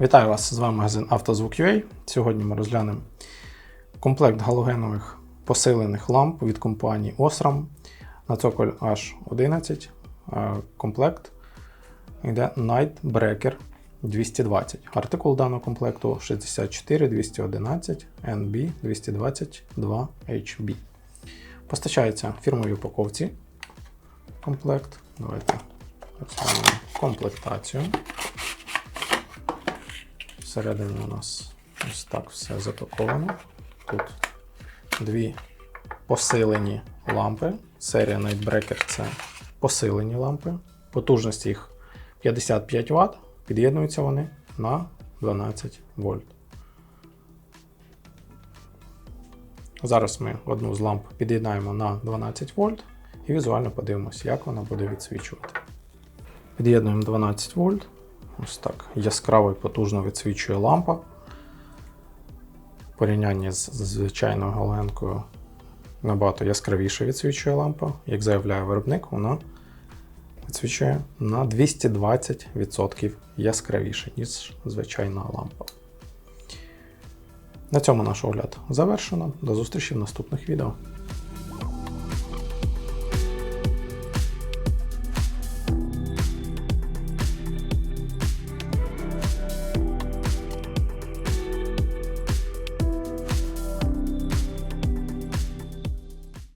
Вітаю вас! З вами магазин «Автозвук.UA». Сьогодні ми розглянемо комплект галогенових посилених ламп від компанії Osram на цоколь H11. Е, Комплект йде Night Breaker 220. Артикул даного комплекту 64211 NB 222 HB. Постачається в фірмовій упаковці комплект. Давайте розглянемо комплектацію. Всередині у нас ось так все запаковано. Тут дві посилені лампи. Серія Nightbreaker це посилені лампи. Потужність їх 55 Вт. Під'єднуються вони на 12 вольт. Зараз ми одну з ламп під'єднаємо на 12 вольт і візуально подивимося, як вона буде відсвічувати. Під'єднуємо 12 вольт. Ось так яскраво і потужно відсвічує лампа. В порівнянні з звичайною галогенкою набагато яскравіше відсвічує лампа. Як заявляє виробник, вона відсвічує на 220% яскравіше, ніж звичайна лампа. На цьому наш огляд завершено. До зустрічі в наступних відео.